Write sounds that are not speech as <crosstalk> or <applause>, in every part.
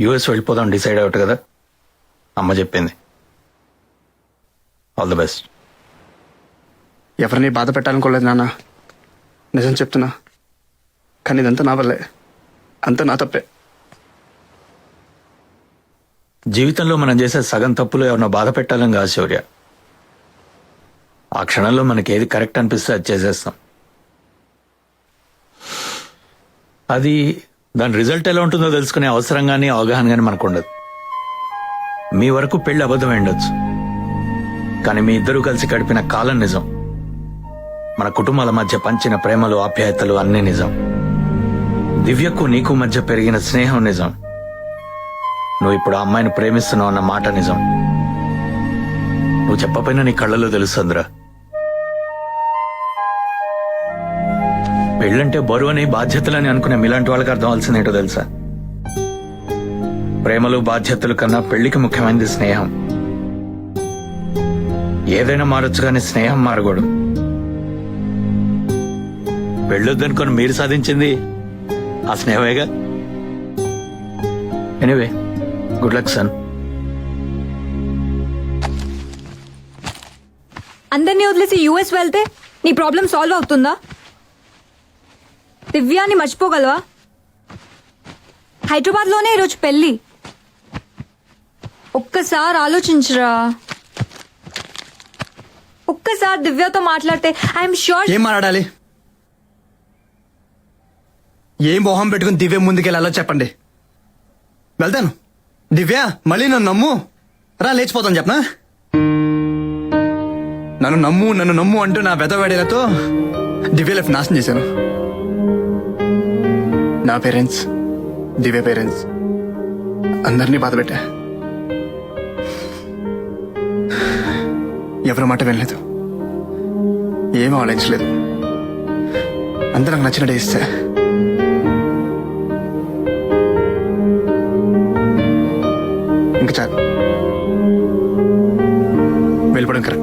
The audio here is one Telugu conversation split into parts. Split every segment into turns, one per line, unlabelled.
యుఎస్ వెళ్ళిపోదాం డిసైడ్ అవుట్ కదా? అమ్మ చెప్పింది. All the best.
ఎవరిని బాధ పెట్టాలనుకోలేదు నాన్న. నిజం చెప్తున్నా. కానీ ఇదంతా నా వల్లే. అంతా నా తప్పే.
జీవితంలో మనం చేసే సగం తప్పులు ఎవరినో బాధ పెట్టాలని కాదు శౌర్య. ఆ క్షణంలో మనకి ఏది కరెక్ట్ అనిపిస్తే అది చేసేస్తాం. అది దాని రిజల్ట్ ఎలా ఉంటుందో తెలుసుకునే అవసరం కానీ అవగాహన కానీ మనకు ఉండదు. మీ వరకు పెళ్ళి అబద్ధం ఉండొచ్చు. కానీ మీ ఇద్దరూ కలిసి గడిపిన కాలం నిజం. మన కుటుంబాల మధ్య పంచిన ప్రేమలు ఆప్యాయతలు అన్నీ నిజం. దివ్యకు నీకు మధ్య పెరిగిన స్నేహం నిజం. నువ్వు ఇప్పుడు ఆ అమ్మాయిని ప్రేమిస్తున్నావు అన్న మాట నిజం. నువ్వు చెప్పపోయినా నీ కళ్ళలో తెలుస్తుందిరా పెళ్ళంటే బరువని బాధ్యతలని అనుకునే మీలాంటి వాళ్ళకి అర్థం అవ్వాల్సిందేంటో తెలుసా? ప్రేమలు బాధ్యతలు కన్నా పెళ్ళికి ముఖ్యమైనది స్నేహం. ఏదైనా మారొచ్చు కానీ స్నేహం మారకూడదు. పెళ్ళొద్దనుకొని మీరు సాధించింది ఆ స్నేహమేగా? Anyway good luck son.
అందరినీ వదిలేసి యూఎస్ వెళ్తే నీ ప్రాబ్లం సాల్వ్ అవుతుందా? దివ్యాన్ని మర్చిపోగలవా? హైదరాబాద్లోనే ఈరోజు పెళ్ళి ఒక్కసారి ఆలోచించరా. ఒక్కసారి దివ్యతో మాట్లాడితే ఐఎమ్ షూర్
ఏం మాట్లాడాలి? ఏం మొహం పెట్టుకుని దివ్య ముందుకెళ్ళాలో చెప్పండి. వెళ్తాను. దివ్య మళ్ళీ నన్ను నమ్ము. రా లేచిపోతాను చెప్పనా? నన్ను నమ్ము నన్ను నమ్ము అంటూ నా వెదవేడేలతో దివ్య లైఫ్ నాశనం చేశాను నా పేరెంట్స్ దివ్య పేరెంట్స్. అందరినీ బాధ పెట్టా ఎవరి మాట వినలేదు. ఏం ఆలోచించలేదు. అందరూ నాకు నచ్చినట్టే ఇస్తే. ఇంకా చాలు. వెళ్ళిపోవడం కరెక్ట్.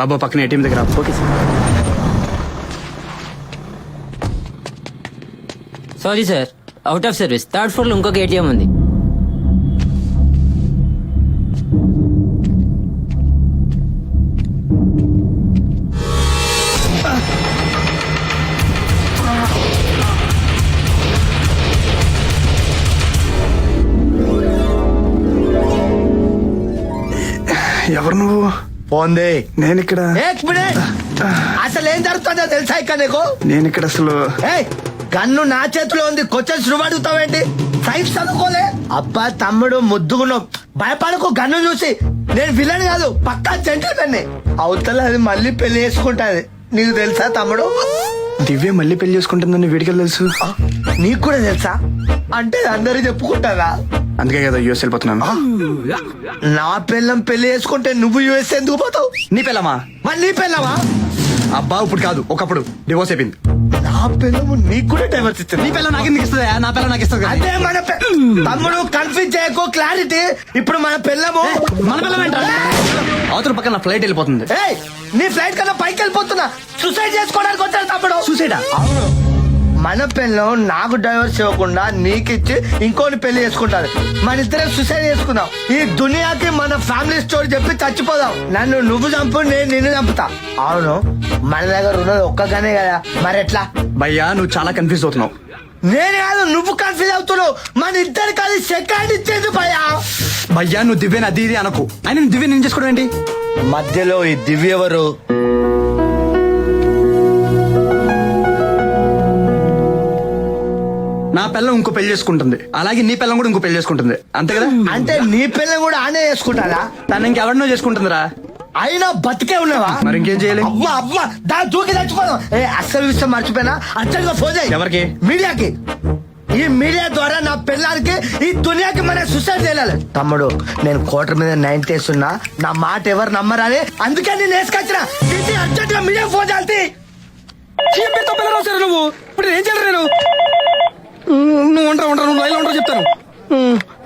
బాబా పక్కన ఏటీఎం దగ్గర okay sir.
Sorry sir out of service third ఫ్లోర్లో ఇంకొక ఏటీఎం ఉంది.
పోంది
నేను ఇక్కడ
అసలు ఏం జరుగుతుందో తెలుసా ఇక్కడ నీకు?
నేను ఇక్కడ అసలు
గన్ను నా చేతిలో ఉంది క్వశ్చన్స్ నువ్వు అడుగుతావేంటి? సైన్స్ చదువుకోలే. అబ్బా తమ్ముడు ముద్దుగున్నావు భయపడకు గన్ను చూసి. నేను విలన్ కాదు పక్కా జెంటల్మెన్ అవతల అది మళ్ళీ పెళ్ళి చేసుకుంటాది. నీకు తెలుసా తమ్ముడు?
దివ్య మళ్ళీ పెళ్ళి చేసుకుంటుందని వీడికి తెలుసు?
నీకు కూడా తెలుసా? అంటే అందరూ చెప్పుకుంటారా
అందుకే కదా యూఎస్ వెళ్ళిపోతున్నాను.
నా పిల్లం పెళ్ళి చేసుకుంటే నువ్వు యూఎస్ ఎందుకు పోతావు?
నీ పిల్లమా
మళ్ళీ పెళ్ళవా
అబ్బా ఇప్పుడు కాదు ఒకప్పుడు డివోర్స్ అయిపోయింది.
నా పిల్లము నీకు కూడా డైవర్స్ ఇస్తుంది
నీ పిల్ల నాకు ఎందుకు ఇస్తుంది? నా పిల్ల నాకు ఇస్తుంది.
అదే మన తమ్ముడు కన్ఫ్యూజ్ చేయకు క్లారిటీ ఇప్పుడు మన పిల్లము
మన పిల్ల ఏంట్రా? అవతల పక్కన నా ఫ్లైట్ వెళ్ళిపోతుంది.
ఏయ్ నీ ఫ్లైట్ కన్నా పైకి వెళ్ళిపోతున్నా. సూసైడ్ చేసుకోవడానికి వచ్చాడు తమ్ముడు.
చూసేడా
అవును. మన పిల్లం నాకు డైవర్స్ ఇవ్వకుండా నీకిచ్చి ఇంకోని పెళ్ళి చేసుకుంటారు. మన ఇద్దరే సూసైడ్ చేసుకుందాం. ఈ దునియాకి మన ఫ్యామిలీ స్టోరీ చెప్పి చచ్చిపోదాం. నన్ను నువ్వు చంపు నేను నిన్ను చంపుతా. అవును. మన దగ్గర ఉన్నది ఒక్కగానే కదా. మరి ఎట్లా
భయ్యా నువ్వు చాలా కన్ఫ్యూజ్ అవుతున్నావు.
నేను కాదు నువ్వు కన్ఫ్యూజ్ అవుతున్నావు. మన ఇద్దరు కలిసి సెకండ్ ఇచ్చేది భయా
భయ్యా నువ్వు దివ్యని అది ఇది అనకు. ఆయన నువ్వు దివ్య నేను చేసుకోవడం ఏంటి?
మధ్యలో ఈ దివ్య ఎవరు?
నా పిల్లం ఇంకో పెళ్ళి చేసుకుంటుంది. అలాగే నీ పిల్లం కూడా ఇంకో పెళ్ళి చేసుకుంటుంది. అంతే కదా?
అంటే నీ పిల్లని కూడా ఆనే చేసుకుంటారా?
తను ఇంకెవరినో చేసుకుంటుందిరా.
అయినా బతికే ఉన్నావా?
మరి ఇంకేం చేయాలి?
అమ్మా అమ్మా దాని దూకి చచ్చిపోదాం ఏ అస్సలు విషయం మర్చిపోయినా? అర్జెంట్గా ఫోన్ చేయి.
ఎవరికి?
మీడియాకి. ఈ మీడియా ద్వారా నా పిల్లలకి ఈ దునియాకి మన సుసైడ్ చేయాలి. తమ్ముడు నేను కోటర్ మీద నైన్ ఉన్నా నా మాట ఎవరు నమ్మరని అందుకే నేను వేసుకొచ్చిన. దీన్ని అర్జెంట్గా మీడియా ఫోన్ చేయాలి
నువ్వు. ఇప్పుడు ఏం చేయరు నేను? నువ్వు ఉంటా ఉంటా నువ్వు లైన్లో ఉంటా చెప్తాను.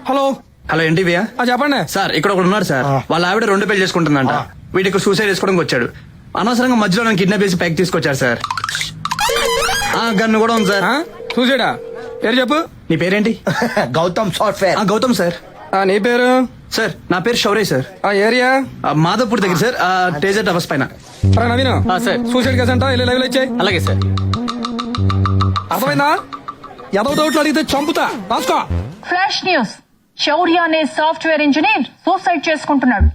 హలో. హలో ఏంటి చెప్పండి. సార్ ఇక్కడ ఒకడు ఉన్నాడు సార్. వాళ్ళ ఆవిడ రెండు పెళ్ళి చేసుకుంటుందంట. వీడికి సూసైడ్ చేసుకోవడానికి వచ్చాడు. అనవసరంగా మధ్యలో నన్ను కిడ్నాప్ చేసి పైకి తీసుకొచ్చారు సార్. ఆ గన్ను కూడా ఉంది సార్.
చూసాడా? పేరు చెప్పు.
నీ పేరేంటి? <laughs>
గౌతమ్ సాఫ్ట్వేర్.
ఆ గౌతమ్ సార్.
నీ పేరు?
సార్ నా పేరు శౌర్య సార్.
ఆ ఏరియా?
మాధవపూర్ దగ్గర సార్. ఆ, టేజర్ టవర్స్ పైన.
నవీన్.
సార్.
సూసైడ్ కేసు అంట? వెళ్ళి లైవ్లో ఇచ్చాయి.
అలాగే సార్.
అర్థమైందా? ఎదవ డౌట్లు అడిగితే చంపుతా. రాసుకో.
ఫ్లాష్ న్యూస్ శౌర్య అనే సాఫ్ట్వేర్ ఇంజనీర్ సూసైడ్ చేసుకుంటున్నాడు.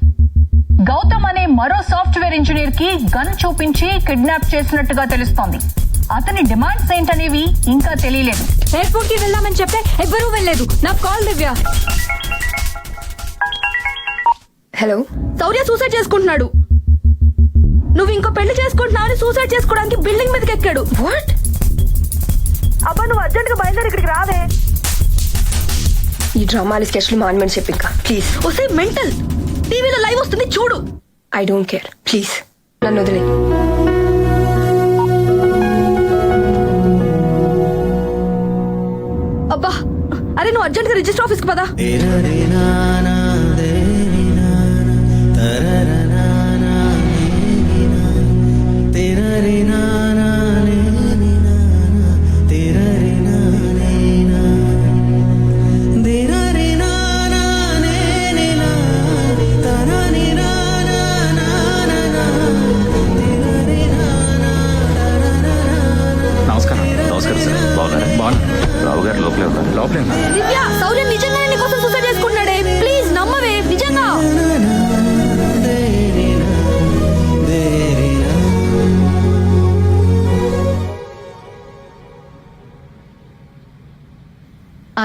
గౌతమ్ అనే మరో సాఫ్ట్వేర్ ఇంజనీర్కి గన్ చూపించి కిడ్నాప్ చేసినట్టుగా తెలుస్తోంది. అతని డిమాండ్స్ ఏంటనేవి ఇంకా తెలియలేదు.
ఎయిర్పోర్ట్కి వెళ్దామని చెప్తే ఎవ్వరూ వెళ్ళలేదు. నాకు call Divya. Hello? Shaurya suicide చేసుకుంటున్నాడు. నువ్వు ఇంకో పెళ్ళి చేసుకుంటున్నావు సూసైడ్ చేసుకోవడానికి బిల్డింగ్ మీదకి ఎక్కాడు. వాట్? అబ్బా నువ్వు అర్జెంట్గా బయలుదేరి ఇక్కడికి రావే.
ఈ డ్రామాలు స్కెచ్లు మానమని చెప్పి ఇంకా. ప్లీజ్.
వస్తే మెంటల్. టీవీలో లైవ్ వస్తుంది చూడు.
I don't care. ప్లీజ్. నన్ను వదిలే.
అబ్బా అరే నువ్వు అర్జెంట్గా రిజిస్టర్ ఆఫీస్కి పదా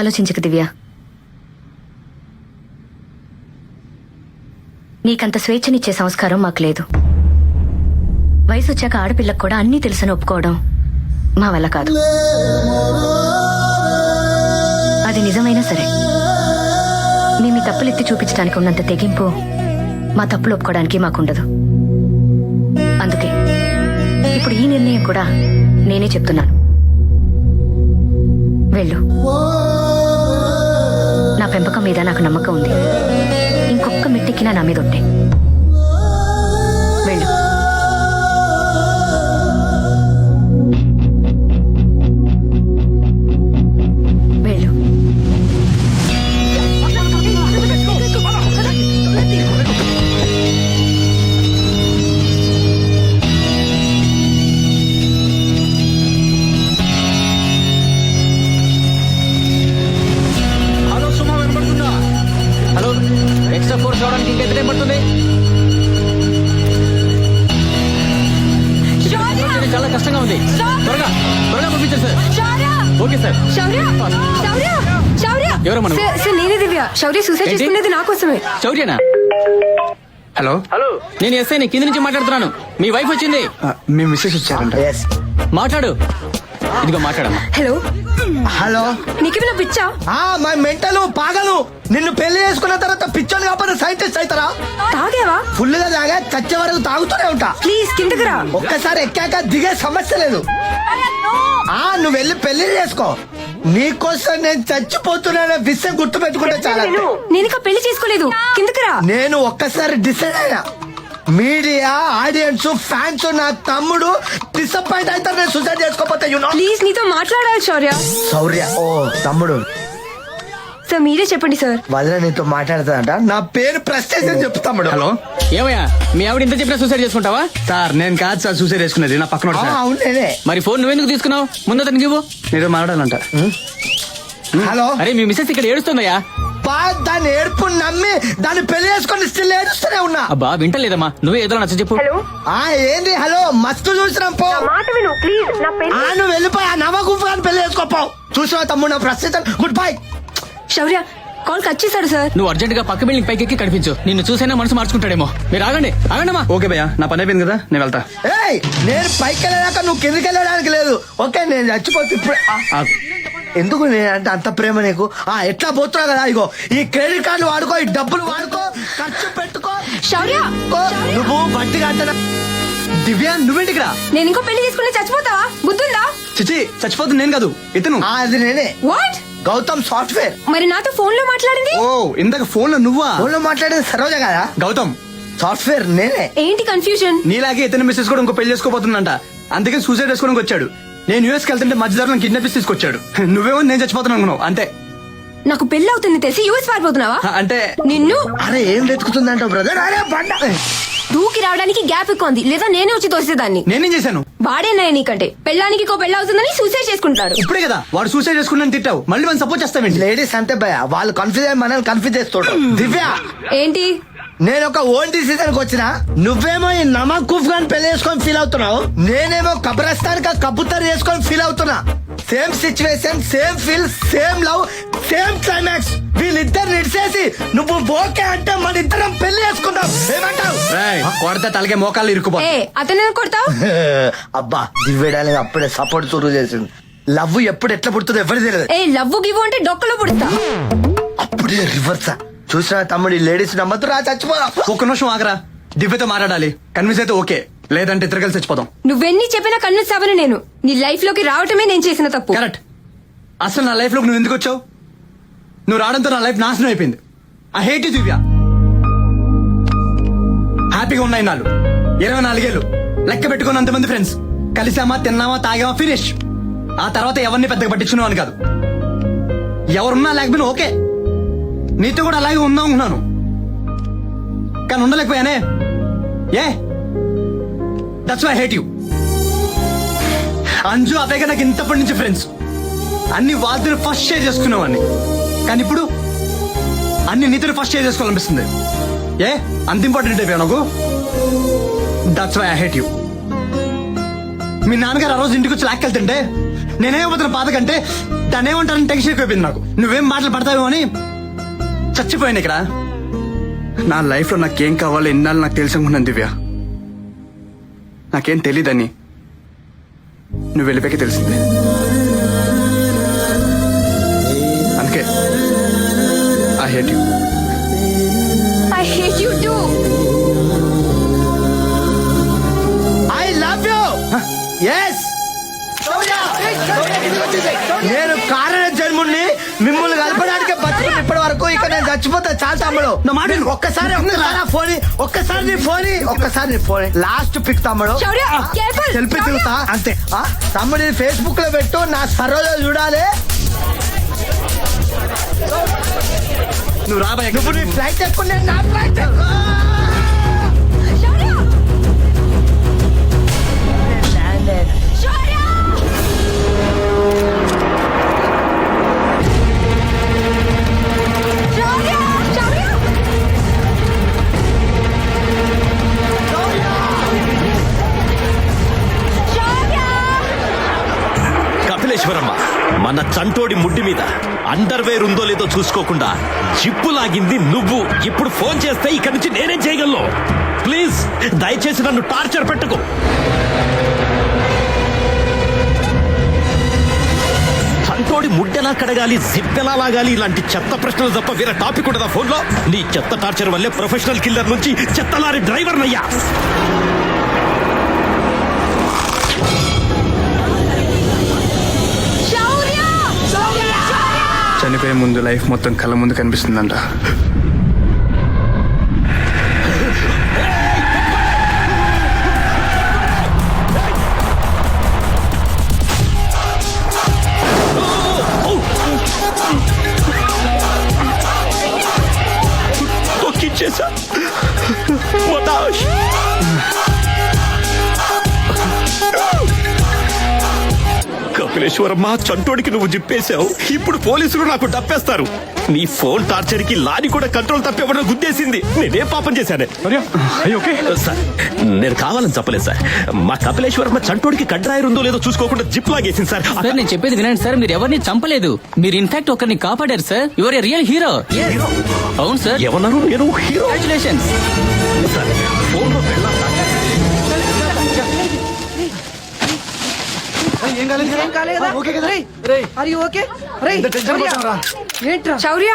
ఆలోచించకు దివ్య. నీకంత స్వేచ్ఛనిచ్చే సంస్కారం మాకు లేదు. వయసు వచ్చాక ఆడపిల్లకు కూడా అన్నీ తెలుసని ఒప్పుకోవడం మా వల్ల కాదు. అది నిజమైనా సరే. మేము ఈ తప్పులు ఎత్తి చూపించడానికి ఉన్నంత తెగింపు మా తప్పులు ఒప్పుకోవడానికి మాకుండదు. అందుకే ఇప్పుడు ఈ నిర్ణయం కూడా నేనే చెప్తున్నాను. వెళ్ళు. పెంపకం మీద నాకు నమ్మకం ఉంది. ఇంకొక మెట్టెక్కినా నా మీద ఉంటే
ఎక్స్ట్రా ఫోర్స్ రావడానికి ఇంకా ఎంత టైం పడుతుంది చాలా కష్టంగా ఉంది త్వరగా త్వరగా పంపించండి sir
Shaurya
okay sir
Shaurya Shaurya Shaurya
ఎవరు మనం?
సార్, సార్ నేనే దివ్య శౌర్య సూసైడ్
ఏంటి?
చేసుకునేది నా కోసమే
శౌర్యనా
హలో
హలో నేను ఎస్ఐ కింద నుంచి మాట్లాడుతున్నాను. మీ వైఫ్ వచ్చింది.
ఆ, మీ మిస్సెస్ వచ్చారంట
ఎస్
మాట్లాడు. ఇదిగో మాట్లాడమ్మా.
హలో
హలో
నీకేమైనా పిచ్చా?
ఆ మా మెంటలు పాగలు. నిన్ను పెళ్ళి చేసుకున్న తర్వాత కాకపోతే సైంటిస్ట్ అవుతారా?
తాగేవా?
ఫుల్గా తాగా చచ్చే వరకు తాగుతూనే ఉంటా.
ప్లీజ్ కిందకి రా.
ఒక్కసారి ఎక్కాక దిగే సమస్య లేదు. ఆ నువ్వు వెళ్ళి పెళ్ళి చేసుకో. నీకోసం నేను చచ్చిపోతున్నానే విషయం గుర్తు పెట్టుకుంటే చాలా
నేను ఇంకా పెళ్ళి చేసుకోలేదు. కిందకి రా.
నేను ఒక్కసారి డిసైడ్ అయినా మీడియా ఆడియన్స్ ఫ్యాన్స్ నా తమ్ముడు డిసప్పాయింట్ అవుతారు నేను సూసైడ్ చేసుకోపోతే
ప్లీజ్ నీతో మాట్లాడాలి శౌర్య.
శౌర్య ఓ తమ్ముడు.
సార్ మీరే చెప్పండి సార్.
వదిన నీతో మాట్లాడుతాడంట నా పేరు చెప్పు తమ్ముడు
హలో.
ఏమయ్యా మీ ఆవిడ ఇంత చెప్పినా సూసైడ్ చేసుకుంటావా?
సార్ నేను కాదు సార్ సూసైడ్ చేసుకునేది. నా పక్కన
అవును నేనే.
మరి ఫోన్ నువ్వెందుకు తీసుకున్నావు? ముందు అతనికి ఇవ్వు.
నీతో మాట్లాడాలంట.
హలో.
అరే మీ మిసెస్ ఇక్కడ ఏడుస్తుందయ్యా.
బా దాని ఏడుపు నమ్మి దాన్ని పెళ్ళి చేసుకొని స్టిల్ ఏడుస్తూనే ఉన్నా.
అబ్బా వింటలేదమ్మా. నువ్వే ఏదో నచ్చ చెప్పు.
ఆ ఏంది హలో మస్తు చూసినాం పో.
మాట విను ప్లీజ్ నా పెళ్ళి
ఆ నువ్వు వెళ్ళిపోయి ఆ నవ గుంపు కానీ పెళ్ళి చేసుకోపో చూసావా తమ్ముడు నా ప్రస్తుతం good bye
Shaurya call cut చేశాడు సార్.
నువ్వు అర్జెంట్గా పక్క బిల్డింగ్ పైకి ఎక్కి కనిపించు. నిన్ను చూసైనా మనసు మార్చుకుంటాడేమో. మీరు ఆగండి. ఆగండమ్మా ఓకే భయ్యా నా పని అయిపోయింది కదా నేను వెళ్తా.
ఏయ్ నేను పైకి వెళ్ళాక నువ్వు కిందకి వెళ్ళడానికి లేదు. ఓకే నేను చచ్చిపోతే ఇప్పుడు ఎందుకు నేను అంటే అంత ప్రేమ నీకు? ఆ ఎట్లా పోతున్నావు కదా ఇగో. ఈ క్రెడిట్ కార్డు వాడుకో ఈ డబ్బులు వాడుకో ఖర్చు పెట్టుకో.
శౌర్య
కో, నువ్వు బట్టి కట్టిన?
దివ్య నువ్వేంటికి రా.
నేను ఇంకో పెళ్ళి చేసుకుంటే చచ్చిపోతావా? బుద్ధుందా?
చిచి చచ్చిపోతుంది నేను కాదు ఇతను.
అది నేనే.
What
Gautam software.
మరి నాతో ఫోన్లో మాట్లాడింది?
ఓ ఇందాక ఫోన్లో నువ్వా?
ఫోన్లో మాట్లాడేది సరోజ కదా
గౌతమ్.
సాఫ్ట్వేర్ నేనే.
ఏంటి కన్ఫ్యూజన్
నీలాగే ఇతని మిస్సెస్ కూడా ఇంకో పెళ్ళి చేసుకోబోతుందంట. అందుకే సూసైడ్ చేసుకోవడానికి వచ్చాడు. నేను యూఎస్కి వెళ్తుంటే మధ్యదారులను కిడ్నాప్ తీసుకొచ్చాడు. <laughs> నువ్వేమో నేను చచ్చిపోతాను అనుకున్నావు అంతే.
నాకు పెళ్ళి అవుతుంది తెలిసి యూఎస్ పారిపోతున్నావా?
అంటే
నిన్ను
అరే ఏం వెతుకుతుందంటావు బ్రదర్ అరే బండ!
దూకి రావడానికి గ్యాప్ ఎక్కువ ఉంది లేదా నేనే వచ్చి తోసేదాన్ని.
నేనేం చేశాను?
వాడేనాయ నీకంటే. పెళ్ళానికి ఇంకో పెళ్ళి అవుతుందని సూసైడ్ చేసుకుంటాడు
ఇప్పుడే కదా. వాడు సూసైడ్ చేసుకున్నాను తిట్టావు. మళ్ళీ మనం సపోర్ట్ చేస్తావేంటి?
లేడీస్ అంతే భయ వాళ్ళు కన్ఫ్యూజ్ అయ్యి మనల్ని కన్ఫ్యూజ్ చేస్తుంటారు. దివ్య!
ఏంటి?
నేను ఒక ఓన్ డిసిజన్కి వచ్చిన నువ్వేమో ఈ నమకూఫ్ గాని పెళ్ళి చేసుకొని ఫీల్ అవుతున్నావు నేనేమో కబ్రస్తాన్ కా కబుతర్ చేసుకొని ఫీల్ అవుతున్నా. Same situation same feel same love same climax వీళ్ళిద్దరు నిడిసేసి నువ్వు ఓకే అంటే మన ఇద్దరం పెళ్ళి చేసుకుందాం. ఏమంటావు?
కొడితే తలకే మోకాళ్ళు ఇరుక్కుపో.
ఏ అతను కొడతావు? <laughs>
అబ్బా దివ్యడానికి అప్పుడే సపోర్ట్ చురు చేసింది. లవ్ ఎప్పుడు ఎట్లా పుడుతుందో ఎవరు తెలియదు.
ఏ లవ్వు గివ్వు అంటే డొక్కలో పుడతా.
అప్పుడే రివర్స్ చూసిన తమ్ముడు లేడీస్ నమ్మద్దు రా చచ్చిపోదాం
ఒక్క నిమిషం ఆగరా. దివ్యతో మాట్లాడాలి. కన్విన్స్ అయితే ఓకే. లేదంటే ఇద్దరు కలిసి చచ్చిపోతాం
నువ్వెన్ని చెప్పినా కన్విన్స్ అవ్వను నేను. నీ లైఫ్లోకి రావటమే నేను చేసిన తప్పు.
కరెక్ట్ అసలు నా లైఫ్లో నువ్వు ఎందుకు వచ్చావు? నువ్వు రావడంతో నా లైఫ్ నాశనం అయిపోయింది. I hate Divya. హ్యాపీగా ఉన్నాయి నాలు ఇరవై నాలుగేళ్ళు. లెక్క పెట్టుకున్నంత మంది ఫ్రెండ్స్ కలిసామా తిన్నామా తాగామా ఫినిష్ ఆ తర్వాత ఎవరిని పెద్దగా పట్టించుకున్నావు అని కాదు. ఎవరున్నా లేకపోయినా ఓకే. నీతో కూడా అలాగే ఉందాం అనుకున్నాను. కానీ ఉండలేకపోయానే. ఏ? That's why hate you Anju అవేగా నాకు ఇంతప్పటి నుంచి ఫ్రెండ్స్ అన్ని వాళ్ళతో ఫస్ట్ షేర్ చేసుకునేవాడిని. కానీ ఇప్పుడు అన్ని నీతో ఫస్ట్ షేర్ చేసుకోవాలనిపిస్తుంది. ఏ? అంత ఇంపార్టెంట్ అయిపోయా నాకు that's why I hate you మీ నాన్నగారు ఆ రోజు ఇంటికి వచ్చి లాక్కెళ్తుంటే నేనేమవుతున్న బాధ కంటే దాన్ని ఏమంటారని టెన్షన్ ఎక్కువైపోయింది నాకు. నువ్వేం మాటలు పడతావేమో అని చచ్చిపోయాను ఇక్కడ. నా లైఫ్లో నాకేం కావాలో ఎన్నాళ్ళు నాకు తెలిసి దివ్య. నాకేం తెలీదని నువ్వు వెళ్ళిపోయాక తెలిసిందే hate you
I hate you too
I love you yes నేను కారణ జన్ముడిని మిమ్మల్ని కలపడానికి బతుకుని ఇప్పటి వరకు ఇక నేను చచ్చిపోతా చాలా తమ్ముడు.
మాట.
ఒక్కసారి ఒక్కసారి ఫోన్ ఒక్కసారి నీ ఫోన్ ఒక్కసారి నీ ఫోన్ లాస్ట్ పిక్ తమ్ముడు. సెల్ఫీ. తిరుగుతా అంతే. తమ్ముడు ఫేస్బుక్లో పెట్టు నా సరోజ చూడాలి.
నువ్వు రాబాయ్
నువ్వు నీ ఫ్లైట్ ఎక్కువ నా ఫ్లైట్
కపిలేశ్వరమ్మ మన చంటోడి ముడ్డి మీద అండర్వేర్ ఉందో లేదో చూసుకోకుండా జిప్పు లాగింది నువ్వు. ఇప్పుడు ఫోన్ చేస్తే ఇక్కడి నుంచి నేనేం చేయగలను? ప్లీజ్ దయచేసి నన్ను టార్చర్ పెట్టుకో. చంటోడి ముడ్డెలా కడగాలి జిప్పెలా లాగాలి? ఇలాంటి చెత్త ప్రశ్నలు తప్ప వేరే టాపిక్ ఉండదా ఫోన్లో? నీ చెత్త టార్చర్ వల్లే ప్రొఫెషనల్ కిల్లర్ నుంచి చెత్తలారి డ్రైవర్ నయ్యా
చనిపోయే ముందు లైఫ్ మొత్తం కళ్ళ ముందు కనిపిస్తుందంట.
కపిల కపిలేశ్వరమ్మ చంటోడికి నువ్వు జిప్పేశావు. ఇప్పుడు పోలీసులు నాకు డప్పేస్తారు. నీ ఫోన్ టార్చర్కి లాని కూడా కంట్రోల్ తప్పేవడం గుద్దేసింది. నేనేం పాపం చేశానే. సార్ నేను కావాలని చెప్పలేదు సార్. మా కపిలేశ్వరమ్మ చంటోడికి కడ్రాయర్ ఉందో లేదో చూసుకోకుండా జిప్ లాగేసింది సార్.
సార్ నేను చెప్పేది వినండి సార్ మీరు ఎవరిని చంపలేదు. మీరు ఇన్ఫాక్ట్ ఒకరిని కాపాడారు sir. Your a real hero అవును సార్.
ఎవరన్నారు? నేను హీరో సార్
శౌర్య!